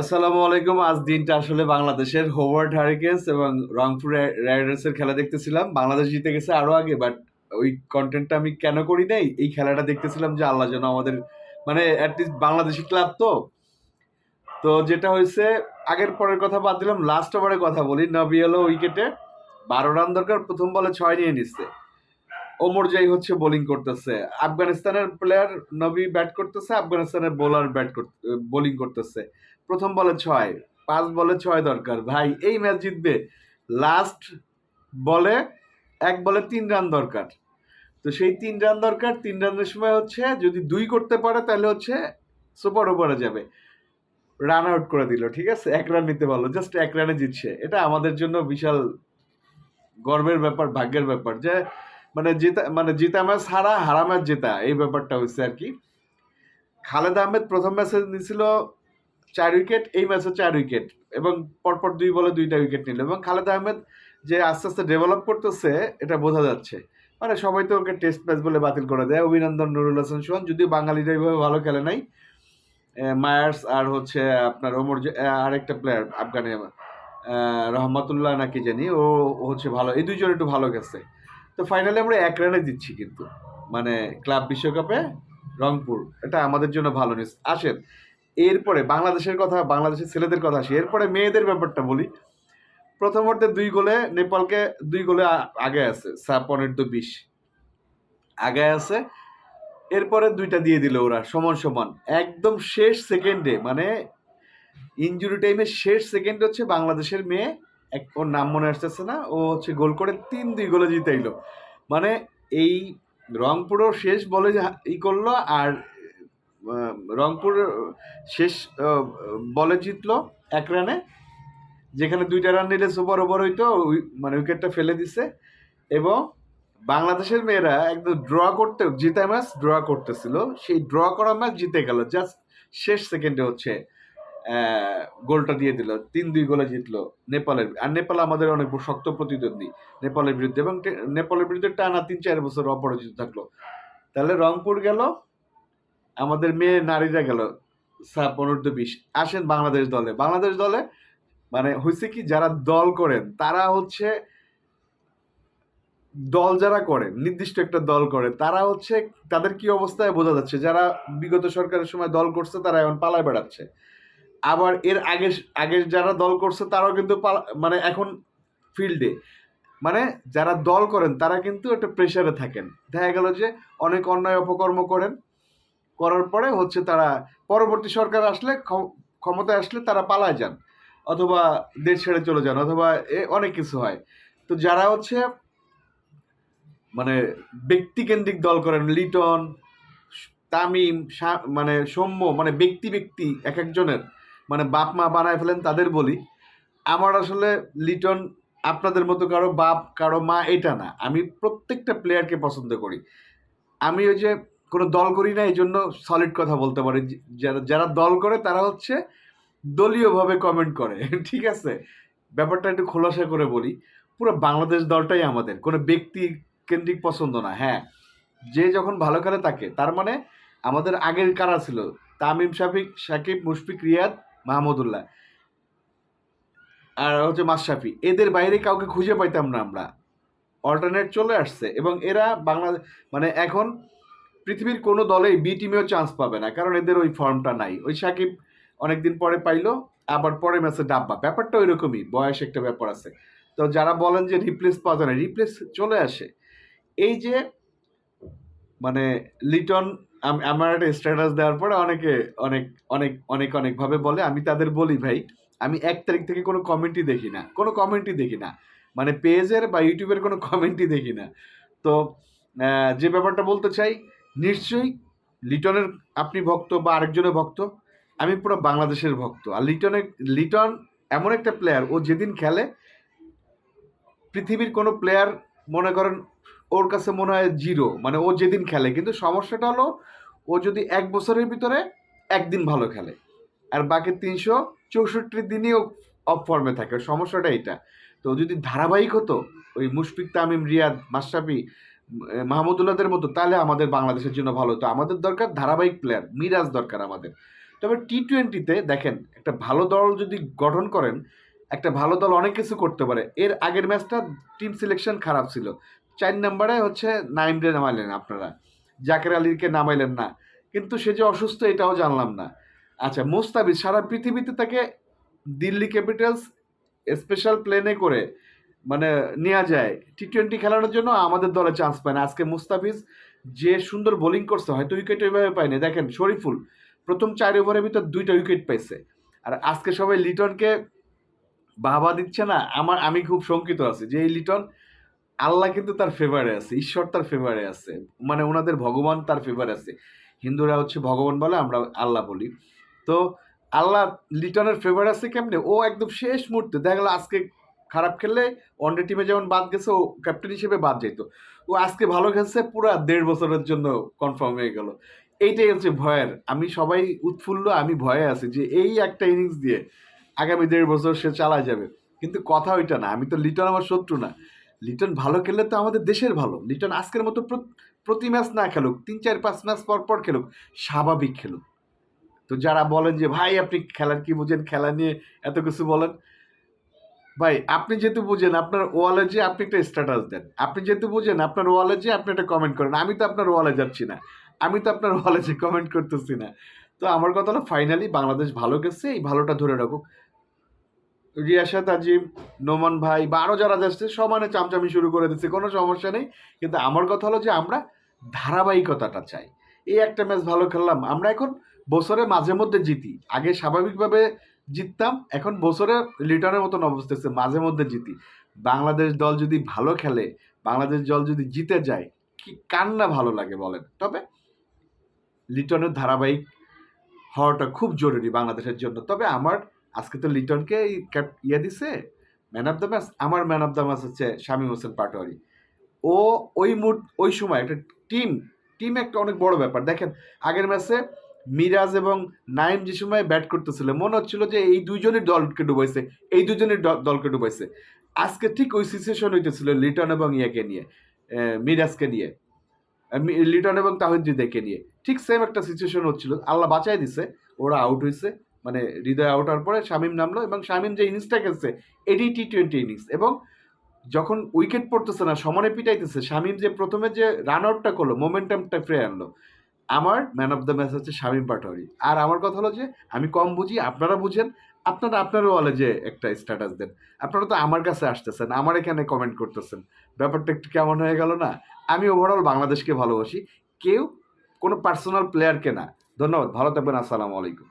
আসসালামু আলাইকুম। আজ দিনটা আসলে বাংলাদেশের হোভার্ড হারিকেন্স এবং রংপুর রাইডার্সের খেলা দেখতেছিলাম। বাংলাদেশ জিতে গেছে আরও আগে বাট ওই কন্টেন্টটা আমি কেন করি নাই? এই খেলাটা দেখতেছিলাম যে আল্লাহ যেন আমাদের মানে অ্যাটলিস্ট বাংলাদেশি ক্লাব তো। তো যেটা হয়েছে, আগের পরের কথা বাদ দিলাম লাস্ট ওভারের কথা বলি। নবী উইকেটে বারো রান দরকার, প্রথম বলে ছয় নিয়ে নিচ্ছে। ওমর জাই হচ্ছে বোলিং করতেছে। আফগানিস্তানের প্লেয়ার নবী ব্যাট করতেছে, আফগানিস্তানের বোলার ব্যাট বোলিং করতেছে। প্রথম বলে ছয়, পাঁচ বলে ছয় দরকার। ভাই, এই ম্যাচ জিতবে। লাস্ট বলে এক বলে তিন রান দরকার। তো সেই তিন রান দরকার, তিন রানের সময় হচ্ছে যদি দুই করতে পারে, তাহলে হচ্ছে সুপার ওভারে যাবে। রান আউট করে দিল, ঠিক আছে? এক রান নিতে পারল জাস্ট এক রানে জিতছে। এটা আমাদের জন্য বিশাল গর্বের ব্যাপার, ভাগ্যের ব্যাপার যে মানে জেতা মানে জিতা ম্যাচ হারা হারা ম্যাচ জেতা, এই ব্যাপারটা হচ্ছে আর কি। খালেদ আহমেদ প্রথম ম্যাচে নিয়েছিল চার উইকেট এই ম্যাচে চার উইকেট এবং পরপর দুই বলে দুইটা উইকেট নিল, এবং খালেদ আহমেদ যে আস্তে আস্তে ডেভেলপ করতেছে, এটা বোঝা যাচ্ছে। মানে সবাই তো ওকে টেস্ট ম্যাচ বলে বাতিল করে দেয়, অভিনন্দন নুরুল হাসান সোহান, যদিও বাঙালিরা এইভাবে ভালো খেলে নাই। মায়ার্স আর হচ্ছে আপনার ওমর আরেকটা প্লেয়ার আফগানি রহমতুল্লাহ নাকি জানি, ও হচ্ছে ভালো, এই দুইজন একটু ভালো গেছে তো ফাইনালি আমরা এক রানে দিচ্ছি কিন্তু। মানে ক্লাব বিশ্বকাপে রংপুর, এটা আমাদের জন্য ভালো নিউজ আসেন, এরপরে বাংলাদেশের কথা, বাংলাদেশের ছেলেদের কথা আসি। এরপরে মেয়েদের ব্যাপারটা বলি। প্রথম দুই গোলে নেপালকে, দুই গোলে আগে আছে পনেরো তো বিশ। আগে আছে, এরপরে দুইটা দিয়ে দিল ওরা, সমান সমান। একদম শেষ সেকেন্ডে মানে ইঞ্জুরি টাইমে শেষ সেকেন্ড হচ্ছে বাংলাদেশের মেয়ে এক, ওর নাম মনে আসতেছে না, ও হচ্ছে গোল করে তিন, দুই গোলে জিতাইলো মানে এই রংপুরও শেষ বলে ই করল আর রংপুর শেষ বলে জিতলো এক রানে যেখানে দুইটা রান নিলে সুপার ওভার হইতো মানে উইকেটটা ফেলে দিছে। এবং বাংলাদেশের মেয়েরা একদম ড্র করতে জিতা ম্যাচ ড্র করতেছিল। সেই ড্র করা ম্যাচ জিতে গেল। জাস্ট শেষ সেকেন্ডে হচ্ছে গোলটা দিয়ে দিল। তিন দুই গোলে জিতলো নেপালের। আর নেপাল আমাদের অনেক শক্ত প্রতিদ্বন্দ্বী নেপালের বিরুদ্ধে এবং নেপালের বিরুদ্ধে টানা তিন চার বছর অপরাজিত থাকল। তাহলে রংপুর গেল, আমাদের মেয়ে নারীরা গেল পনেরো বিশ। আসেন বাংলাদেশ দলে। বাংলাদেশ দলে মানে হয়েছে কি, যারা দল করেন, তারা হচ্ছে দল যারা করেন, নির্দিষ্ট একটা দল করে তারা হচ্ছে তাদের কি অবস্থায় বোঝা যাচ্ছে, যারা বিগত সরকারের সময় দল করছে, তারা এখন পালায় বেড়াচ্ছে। আবার এর আগে আগের যারা দল করছে, তারাও কিন্তু মানে এখন ফিল্ডে মানে যারা দল করেন, তারা কিন্তু একটা প্রেশারে থাকেন। দেখা গেল যে অনেক অন্যায় অপকর্ম করেন, করার পরে হচ্ছে তারা পরবর্তী সরকার আসলে ক্ষমতায় আসলে তারা পালায় যান, অথবা দেশ ছেড়ে চলে যান, অথবা এ অনেক কিছু হয়। তো যারা হচ্ছে মানে ব্যক্তিকেন্দ্রিক দল করেন, লিটন, তামিম মানে সৌম্য মানে ব্যক্তি ব্যক্তি এক একজনের মানে বাপ মা বানায় ফেলেন তাদের বলি। আমার আসলে লিটন আপনাদের মতো কারও বাপ, কারও মা এটা না। আমি প্রত্যেকটা প্লেয়ারকে পছন্দ করি। আমি ওই যে কোনো দল করি না এই জন্য সলিড কথা বলতে পারি। যারা যারা দল করে তারা হচ্ছে দলীয়ভাবে কমেন্ট করে, ঠিক আছে? ব্যাপারটা একটু খোলাসা করে বলি। পুরো বাংলাদেশ দলটাই আমাদের, কোনো ব্যক্তি কেন্দ্রিক পছন্দ না হ্যাঁ। যে যখন ভালো খেলে তাকে, তার মানে আমাদের আগের কারা ছিল? তামিম, শাফিক, সাকিব, মুশফিক, রিয়াদ মাহমুদুল্লাহ। আর হচ্ছে মাশরাফি। এদের বাইরে কাউকে খুঁজে পাইতাম না আমরা। অল্টারনেট চলে আসছে এবং এরা বাংলা মানে এখন পৃথিবীর কোনো দলেই বি টিমেও চান্স পাবে না। কারণ এদের ওই ফর্মটা নাই। ওই সাকিব অনেকদিন পরে পাইলো, আবার পরে ম্যাচে ডাব্বা। ব্যাপারটা ওই রকমই বয়স একটা ব্যাপার আছে। তো যারা বলেন যে রিপ্লেস পাওয়া যায় না রিপ্লেস চলে আসে। এই যে মানে লিটন আমার একটা স্ট্যাটাস দেওয়ার পরে অনেকে অনেক অনেক অনেক অনেকভাবে বলে, আমি তাদের বলি, ভাই, আমি এক তারিখ থেকে কোনো কমেন্টই দেখি না। কোনো কমেন্টই দেখি না। মানে পেজের বা ইউটিউবের কোনো কমেন্টই দেখি না। তো যে ব্যাপারটা বলতে চাই, নিশ্চয়ই লিটনের আপনি ভক্ত বা আরেকজনের ভক্ত, আমি পুরো বাংলাদেশের ভক্ত। আর লিটনের লিটন এমন একটা প্লেয়ার ও যেদিন খেলে, পৃথিবীর কোনো প্লেয়ার মনে করেন ওর কাছে মনে হয় জিরো মানে ও যেদিন খেলে। কিন্তু সমস্যাটা হলো, ও যদি এক বছরের ভিতরে একদিন ভালো খেলে। আর বাকি তিনশো চৌষট্টি দিনই ও অফ ফর্মে থাকে। সমস্যাটা এটা তো যদি ধারাবাহিক হতো, ওই মুশফিক, তামিম, রিয়াদ, মাশরাফি মাহমুদুল্লাহদের মতো, তাহলে আমাদের বাংলাদেশের জন্য ভালো হতো। আমাদের দরকার ধারাবাহিক প্লেয়ার মিরাজ দরকার আমাদের। তবে টি টোয়েন্টিতে দেখেন, একটা ভালো দল যদি গঠন করেন, একটা ভালো দল অনেক কিছু করতে পারে। এর আগের ম্যাচটা টিম সিলেকশন খারাপ ছিল। চার নাম্বারে হচ্ছে নাইম রে নামাইলেন আপনারা। জাকের আলীকে নামাইলেন না। কিন্তু সে যে অসুস্থ, এটাও জানলাম না। আচ্ছা মোস্তাফিজ, সারা পৃথিবীতে তাকে দিল্লি ক্যাপিটালস স্পেশাল প্লেনে করে মানে নেওয়া যায়। টি টোয়েন্টি খেলানোর জন্য আমাদের দলে চান্স পায় না। আজকে মুস্তাফিজ যে সুন্দর বোলিং করছে, হয়তো উইকেট ওইভাবে পায়নি। দেখেন, শরীফুল, প্রথম চার ওভারের ভিতর দুইটা উইকেট পাইছে। আর আজকে সবাই লিটনকে বাবা দিচ্ছে না। আমার, আমি খুব শঙ্কিত আছি যে এই লিটন আল্লাহ কিন্তু তার ফেভারে আছে, ঈশ্বর তার ফেভারে আছে মানে ওনাদের ভগবান তার ফেভারে আছে। হিন্দুরা হচ্ছে ভগবান বলে, আমরা আল্লাহ বলি। তো আল্লাহ লিটনের ফেভার আছে কেমনে? ও একদম শেষ মুহূর্তে, দেখা গেলো আজকে খারাপ খেললে ওয়ানডে টিমে যেমন বাদ গেছে, ও ক্যাপ্টেন হিসেবে বাদ যেত ও আজকে ভালো খেলছে, পুরো দেড় বছরের জন্য কনফার্ম হয়ে গেল। এইটাই হচ্ছে ভয়ের। আমি সবাই উৎফুল্ল, আমি ভয়ে আছি যে এই একটা ইনিংস দিয়ে আগামী দেড় বছর সে চালা যাবে। কিন্তু কথা ওইটা না, আমি তো লিটন আমার শত্রু না। লিটন ভালো খেললে তো আমাদের দেশের ভালো। লিটন আজকের মতো প্রতি ম্যাচ না খেলুক, তিন, চার, পাঁচ ম্যাচ পর পর খেলুক, স্বাভাবিক খেলুক। তো যারা বলেন যে, ভাই, আপনি খেলার কি বুঝেন? খেলা নিয়ে এত কিছু বলেন? ভাই, আপনি যেহেতু বুঝেন, আপনার ওয়ালে যে আপনি একটা স্ট্যাটাস দেন। আপনি যেহেতু বুঝেন, আপনার ওয়ালে যে আপনি একটা কমেন্ট করেন। আমি তো আপনার ওয়ালে যাচ্ছি না। আমি তো আপনার ওয়ালে যে কমেন্ট করতেছি না। তো আমার কথা হলো ফাইনালি বাংলাদেশ ভালো গেছে, এই ভালোটা ধরে রাখুক। রিয়াসাত আজিম, নোমান ভাই বা আরও যারা যাচ্ছে, সমানে চামচামি শুরু করে দিচ্ছে, কোনো সমস্যা নেই। কিন্তু আমার কথা হলো যে, আমরা ধারাবাহিকতাটা চাই। এই একটা ম্যাচ ভালো খেললাম। আমরা এখন বছরে মাঝে মধ্যে জিতি। আগে স্বাভাবিকভাবে জিততাম, এখন বছরে লিটনের মতন অবস্থা হচ্ছে, মাঝে মধ্যে জিতি। বাংলাদেশ দল যদি ভালো খেলে, বাংলাদেশ দল যদি জিতে যায়, কি কার না ভালো লাগে বলেন? তবে লিটনের ধারাবাহিক হওয়াটা খুব জরুরি বাংলাদেশের জন্য। তবে আমার আজকে তো লিটনকে ইয়ে দিছে ম্যান অফ দ্য ম্যাচ আমার ম্যান অফ দ্য ম্যাচ হচ্ছে শামীম হোসেন পাটোয়ারি। ও ওই মুড ওই সময় একটা টিম টিম একটা অনেক বড় ব্যাপার। দেখেন, আগের ম্যাচে মিরাজ এবং নাইম যে সময় ব্যাট করতেছিল, মনে হচ্ছিল যে এই দুইজনের দলকে ডুবাইছে, এই দুজনের দলকে ডুবাইছে। আজকে ঠিক ওই সিচুয়েশন হইতেছিল লিটন এবং ইয়াকে নিয়ে মিরাজকে নিয়ে লিটন এবং তাহিদ্দিদেরকে নিয়ে। ঠিক সেম একটা সিচুয়েশন হচ্ছিল, আল্লাহ বাঁচাই দিছে, ওরা আউট হয়েছে মানে হৃদয় আউট হওয়ার পরে শামিম নামলো এবং শামিম যে ইনিংসটা খেলছে, এটি টি টোয়েন্টি ইনিংস এবং যখন উইকেট পড়তেছে না সমানে পিটাইতেছে, শামিম যে প্রথমে যে রান আউটটা করল মোমেন্টামটা ফিরে আনলো, আমার ম্যান অফ দ্য ম্যাচ হচ্ছে শামিম পাটোয়ারি। আর আমার কথা হলো যে, আমি কম বুঝি, আপনারা বুঝেন, আপনারা আপনারও বলে যে একটা স্ট্যাটাস দেন। আপনারা তো আমার কাছে আসতেছেন, আমার এখানে কমেন্ট করতেছেন। ব্যাপারটা একটু কেমন হয়ে গেল না? আমি ওভারঅল বাংলাদেশকে ভালোবাসি, কেউ কোনো পার্সোনাল প্লেয়ারকে না। ধন্যবাদ, ভালো থাকবেন, আসসালামু আলাইকুম।